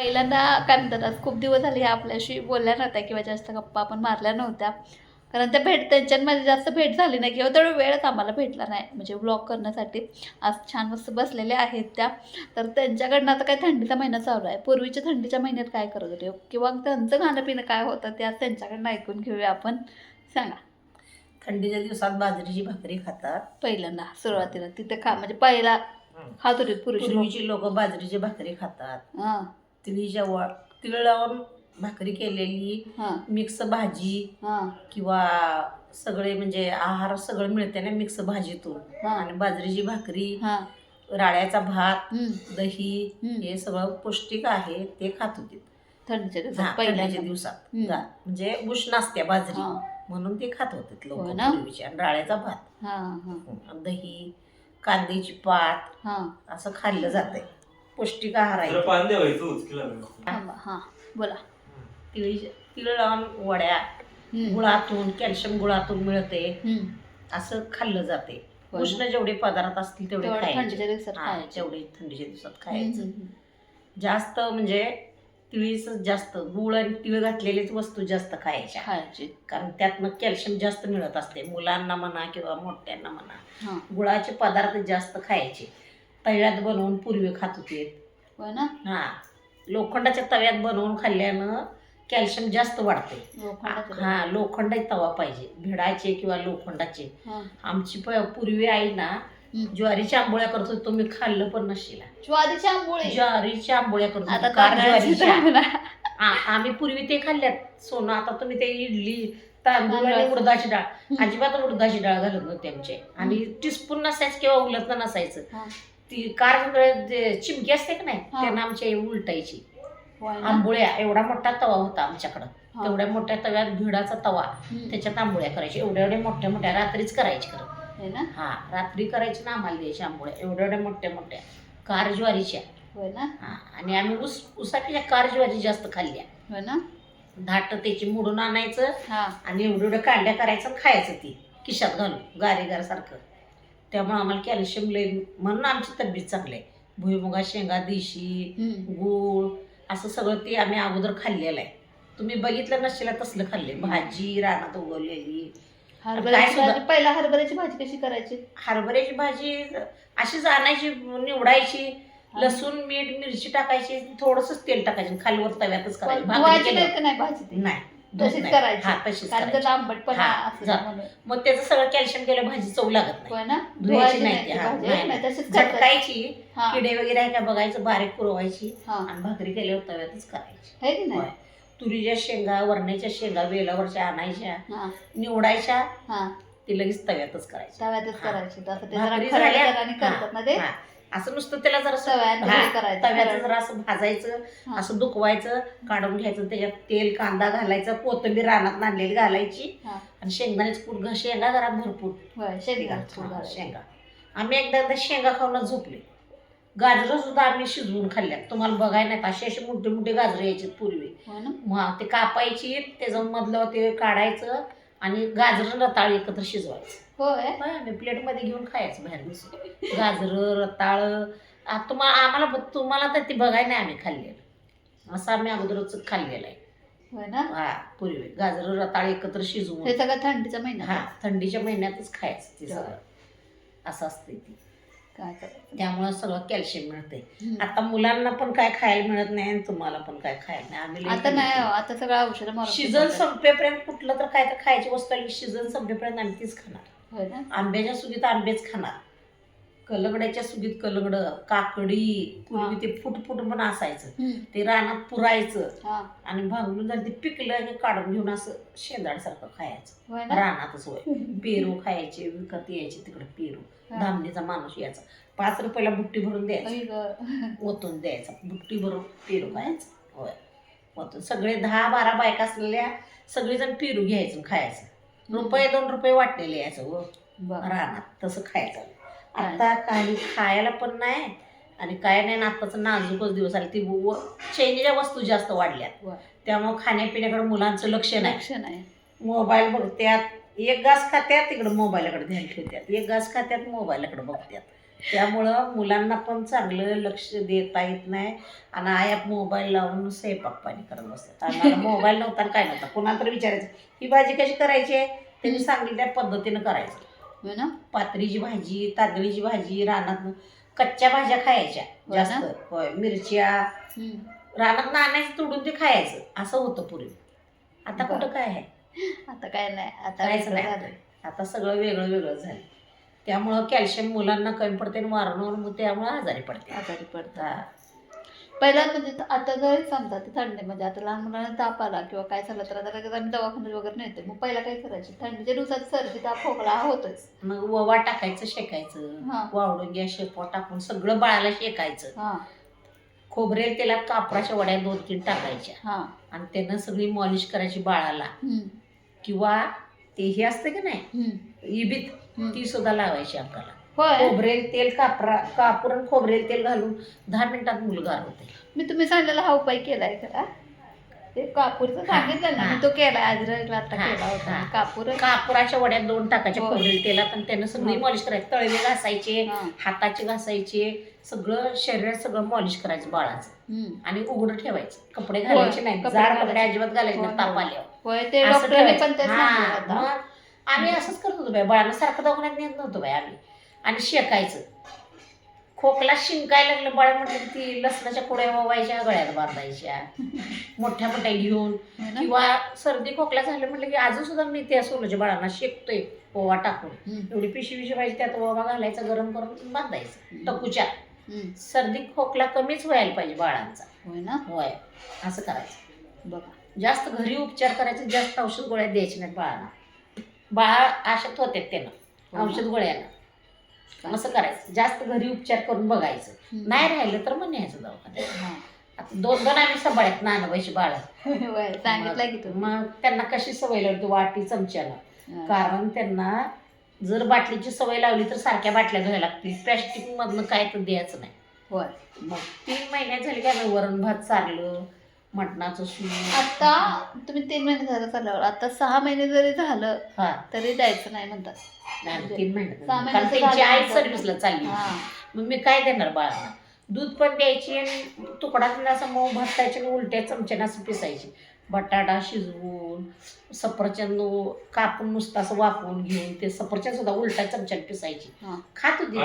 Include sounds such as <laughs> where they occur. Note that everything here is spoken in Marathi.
पहिल्यांदा काय म्हणतात आज खूप दिवस झाले ह्या आपल्याशी बोलल्या नव्हत्या किंवा जास्त गप्पा आपण मारल्या नव्हत्या. कारण त्या भेट त्यांच्यामध्ये जास्त भेट झाली नाही किंवा तेवढा वेळच आम्हाला भेटला नाही. म्हणजे ब्लॉग करण्यासाठी आज छान मस्त बसलेल्या आहेत त्या. तर त्यांच्याकडनं आता काय थंडीचा महिना चालू आहे. पूर्वीच्या थंडीच्या महिन्यात काय करत होते? किंवा त्यांचं खाणं पिणं काय होतं ते आज त्यांच्याकडनं ऐकून घेऊया आपण. सांगा. थंडीच्या दिवसात बाजरीची भाकरी खातात. पहिल्यांदा सुरुवातीला. तिथे खा म्हणजे पहिला खात होते पुरुष लोक. पूर्वीची लोक बाजरीची भाकरी खातात. हां. तिळीच्या तिळ लावून भाकरी केलेली हां. मिक्स भाजी हां. किंवा सगळे म्हणजे आहार सगळं मिळते ना मिक्स भाजीतून. हां. आणि बाजरीची भाकरी हां. राळ्याचा भात हम्म. दही हम्म. हे सगळं पौष्टिक आहे ते खात होते. थंडीच्या हा, दिवसात. हम्म. म्हणजे उष्ण असते बाजरी. हां. म्हणून ते खात होते लोक हो ना? पूर्वीचे. आणि राळ्याचा भात. हां हां. दही कांद्याची पात हां. असं खाल्लं जातंय. पौष्टिक आहार आहे. जरा पान द्यावायचं उचकीला थांबा, हां बोला. तिळी तिळ लावून वड्या हम्म. गुळातून कॅल्शियम गुळातून मिळते. हम्म. असं खाल्लं जाते. ना? उष्ण जेवढे पदार्थ असतील तेवढे तेवढं खायचे. थंडीच्या दिवसात हा, खायचे. तेवढे थंडीच्या दिवसात हम्म, खायचं. हम्म, जास्त म्हणजे तिळीच जास्त गुळ आणि तिळ घातलेलीच वस्तू जास्त खायच्या. खायचे. कारण त्यातनं कॅल्शियम जास्त मिळत असते. मुलांना म्हणा किंवा मोठ्यांना म्हणा. हां. गुळाचे पदार्थ जास्त खायचे. तव्यात बनवून पूर्वी खात होते होय ना हा लोखंडाच्या तव्यात बनवून खाल्ल्यानं कॅल्शियम जास्त वाढते लोखंडाचं. हा लोखंडाची तवा पाहिजे भिडाचे किंवा लोखंडाचे हां. आमची प- पूर्वी आई ना हम्म. ज्वारीच्या आंबोळ्या करत होती तुम्ही खाल्लं पण नसशील ज्वारीच्या आंबोळी ज्वारीच्या आंबोळ्या करत आता कार तांदळाची ज्वारीच्या. आ- आम्ही पूर्वी ते खाल्ल्यात सोनं आता तुम्ही ते इडली तांदूळ आणि तांदळाचं. उडदाची डाळ. अजिबात उडदाची डाळ घालत नव्हते आमचे आणि टीस्पून नसायचं किंवा उलट नसायचं हा. ती कार चिमकी असते की नाही हा. त्यांना आमच्या उलटायची. होय ना? आंबोळ्या एवढा मोठा तवा होता आमच्याकडं. हा. तेवढ्या मोठ्या तव्यात भिडाचा तवा हम्म. त्याच्यात आंबोळ्या करायच्या एवढ्या एवढ्या मोठ्या मोठ्या रात्रीच करायची खरं. होय ना. हा रात्री करायची ना आम्हाला द्यायची आंबोळ्या. एवढ्या एवढ्या मोठ्या मोठ्या. कार ज्वारीच्या. होय ना. हा आणि आम्ही ऊस उसाच्या कार ज्वारी जास्त खाल्ल्या. होय ना. धाट त्याची मोडून आणायचं हा. आणि एवढं एवढं कांड्या करायचं आणि खायचं ती. खिशात घालून गारेगार सारखं. त्यामुळे आम्हाला कॅल्शियम लय म्हणून आमची तब्येत चांगली आहे. भुईमुगा शेंगा देशी. गूळ असं सगळं ते आम्ही अगोदर खाल्लेलं आहे. तुम्ही बघितलं नसेल तसलं खाल्ले भाजी रानात उगवलेली. हरभऱ्याची सुद्धा- भाजी पहिला हरभऱ्याची भाजी कशी करायची? हरभऱ्याची भाजी अशीच आणायची निवडायची. लसूण मीठ मिरची टाकायची. थोडंसंच तेल टाकायचं. खालीवर तव्यातच करायची. भाकरी धुवायची केल्यावर. नाही का नाही भाजी ती? नाही. तशीच. करायची. हा तशीच कारण. त्याला आंबटपणा हा, असतो जा. म्हणून मग त्याचं सगळं कॅल्शियम केलं भाजी चव लागत नाही होय ना धुवायची धुवायची नाही नाही ती, ती हा, भाजी नाही, नाही तशीच करायची झटकायची हा किडे वगैरे आहे का बघायचं बारीक पुरवायची हा आणि भाकरी केल्यावर तव्यातच करायची है की नाही होय. तुरीच्या शेंगा वरण्याच्या शेंगा वेलावरच्या आणायच्या हा निवडायच्या हा ती लगेच तव्यातच करायच्या तव्यातच हा. करायची तसं ते जरा भाकरी खरड्या झाल्या? जराने करतात ना ते हा. असं नुसतं त्याला जरा हे तव्याचं. जरा असं भाजायचं हा. असं दुखवायचं काढून घ्यायचं त्याच्यात तेल कांदा घालायचं कोथिंबीर रानात नांदलेली घालायची हा. आणि शेंगदाण्याची घा शेंगा घरात भरपूर शेंगा हा. शेंगा आम्ही एकदा एकदा शेंगा खाऊनच झोपले गाजरं सुद्धा आम्ही शिजवून खाल्ल्यात तुम्हाला बघाय नाहीत असे असे मोठे मोठे गाजरं यायचे पूर्वी ना मग ते कापायची त्याचं मधलं ते काढायचं आणि गाजरं रताळ एकत्र शिजवायचं. होय? होय, आम्ही प्लेटमध्ये घेऊन खायचं बाहेर बसून. गाजरं रताळ आ, तुम्हाला आम्हाला ब- तुम्हाला तर ते बघाय नाही आम्ही खाल्लेलं. असं आम्ही अगोदरच खाल्लेलं आहे. होय ना? हा पूर्वी. गाजरं रताळ एकत्र हे शिजवून सगळं थंडीचा महिना हा थंडीच्या महिन्यातच खायचं ते सगळं. असं असते ती. त्यामुळे सगळं कॅल्शियम मिळते. आता मुलांना पण काय खायला मिळत नाही आणि तुम्हाला पण काय खायला नाही. आम्ही आता नाही आता सगळं औषध सीझन. संपेपर्यंत कुठलं तर काय तर खायची वस्तू आली सीझन संपेपर्यंत आम्ही तीच खाणार. आंब्याच्या सुगीत आंबेच खाणार. कलगड्याच्या सुगीत कलगड काकडी पूर्वी ते फुट फुट पण असायचं. ते रानात पुरायचं. हा. आणि भांगरून जर ते पिकलं काढून घेऊन असं शेंदाडसारखं खायचं. होय ना? रानातच होय. पेरू खायचे विकत यायचे तिकडे पेरू. हा. धामणीचा माणूस यायचा. पाच रुपयाला बुट्टी भरून द्यायचं. <laughs> ओतून द्यायचा. बुट्टी भरून पेरू खायचं. होय. ओतून. सगळे दहा बारा बायका असलेल्या सगळेजण पेरू घ्यायचं खायचं. रुपये दोन रुपये वाटलेले यायचं व बरं. रानात तसं खायचं. आता काही खायला पण नाही आणि काय नाही ना आत्ताचं नाजूकच दिवस आले. ती व- चैनीच्या वस्तू जास्त वाढल्यात. वा. त्यामुळे खाण्यापिण्याकडे मुलांचं लक्ष नाही. लक्ष नाही. मोबाईल बघत्यात. एक घास खात्यात तिकडं मोबाईलकडे ध्यान ठेवत्यात. एक घास खात्यात मोबाईलकडे बघत्यात. त्यामुळं मुलांना पण चांगलं लक्ष देता येत नाही. आणि आया मोबाईल लावून स्वयंपाक पाणी करत बसतात आम्हाला मोबाईल नव्हता आणि काय नव्हता. कुणाला तर विचारायचं ही भाजी कशी करायची आहे? त्यांनी सांगितल्या पद्धतीनं करायचं. हो ना? पातळीची भाजी तांदळीची भाजी रानात कच्च्या भाज्या खायच्या? जास्त. होय मिरच्या. रानात आणायचं तोडून ते खायचं. असं होतं पूर्वी. आता. कुठं काय आहे? आता काय नाही. आता नाही. आता. सगळं वेगळं वेगळं झालं त्यामुळं कॅल्शियम मुलांना कमी पडते आणि वारंवार मग त्यामुळे आजारी पडते आजारी पडतात. पहिला म्हणजे आता जरी समजा ते थंडी म्हणजे आता लहान मुलांना ताप आला किंवा काय झालं तर आता लगेच आम्ही दवाखान्यात वगैरे नेते मग पहिला काय करायचे? थंडीच्या दिवसात सर्दी ताप खोकला होतच. मग ववा टाकायचं शेकायचं हा. वावडून घ्या शेपवा टाकून सगळं बाळाला शेकायचं. हा. खोबरेल तेलात कापराच्या वड्या दोन तीन टाकायच्या. हा. आणि त्यानं सगळी मॉलिश करायची बाळाला. किंवा ते हे असतं की नाही? इबीत. ती सुद्धा लावायची अंगाला खोबरेल तेल कापरा कापूर आणि खोबरेल तेल घालून दहा मिनिटात मुलगा होते मी तुम्ही सांगितलेला हा उपाय केलाय का ते कापूरचं सांगितलं ना. मी तो केलाय आजरा आता हा, केला होता हा. कापूर कापुराच्या वड्यात दोन टाकायच्या हो. खोबरेल तेलात आणि त्यानं सगळी हा. मॉलिश करायची तळवे घासायचे हा, हाताचे घासायचे सगळं शरीरात सगळं मॉलिश करायचं बाळाचं हम्म. आणि उघडं ठेवायचं कपडे घालायचे नाही कपडे जाड घालायचे. कपडे अजिबात घालायचे नाही ताप. आल्यावर होय ते असं डॉक्टरांनी ठेवायचं. पण तेच हा, सांगितलं आता मग आम्ही असंच करत होतो बाई बाळाला सारखं दवाखान्यात नेत नव्हतो बाई आम्ही आणि शेकायचं. खोकला शिंकायला लागलं बाळ म्हटलं की ती लसणाच्या कुड्या ववायच्या गळ्यात बांधायच्या. <laughs> मोठ्या मोठ्या घेऊन. ना? किंवा सर्दी खोकला झालं म्हटलं की अजून सुद्धा मी त्या सोनूच्या बाळांना शेकतोय ओवा टाकून. एवढी पिशवी पिशवी पाहिजे त्यात ओवा घालायचा गरम करून बांधायचं टकूच्या. सर्दी खोकला कमीच व्हायला पाहिजे बाळांचा. होय ना. होय. असं करायचं. बघा. जास्त घरी उपचार करायचे जास्त औषध गोळ्या द्यायचे नाहीत बाळाला बाळा आशत होते त्यानं हो? औषध गोळ्यानं. असं करायचं. जास्त घरी उपचार करून बघायचं. नाही राहिलं तर मग न्यायचं दवाखान्यात. आता दोन दोन आम्ही सांभाळत नानवायची बाळ. <laughs> होय सांगितलं की तुम्ही. मग त्यांना कशी सवय लावली? वाटी चमच्यानं हा. कारण त्यांना जर बाटलीची सवय लावली तर सारख्या बाटल्या घ्यायला लागतील. प्लॅस्टिक मधनं काय तर द्यायचं नाही. होय. मग तीन महिन्यात झाली का मी वरण भात चारलं. मटणाचं सूप आता तुम्ही तीन महिने झालं चालल्यावर. आता सहा महिने जरी झालं हा. तरी द्यायचं नाही म्हणतात. नाही, तीन सहा महिन्याचं कारण त्यांची आई. सर्व्हिसला चालली हा. मग मी काय देणार बाळाला? दूध पण द्यायची आणि तुकडा असं मऊ भातायचे आणि उलट्या चमच्यानं असं पिसायची. बटाटा शिजवून सफरचंद कापून नुसतं असं वापरून घेऊन ते सफरचंद सुद्धा उलट्या चमच्याने पिसायची. हा. खात होती.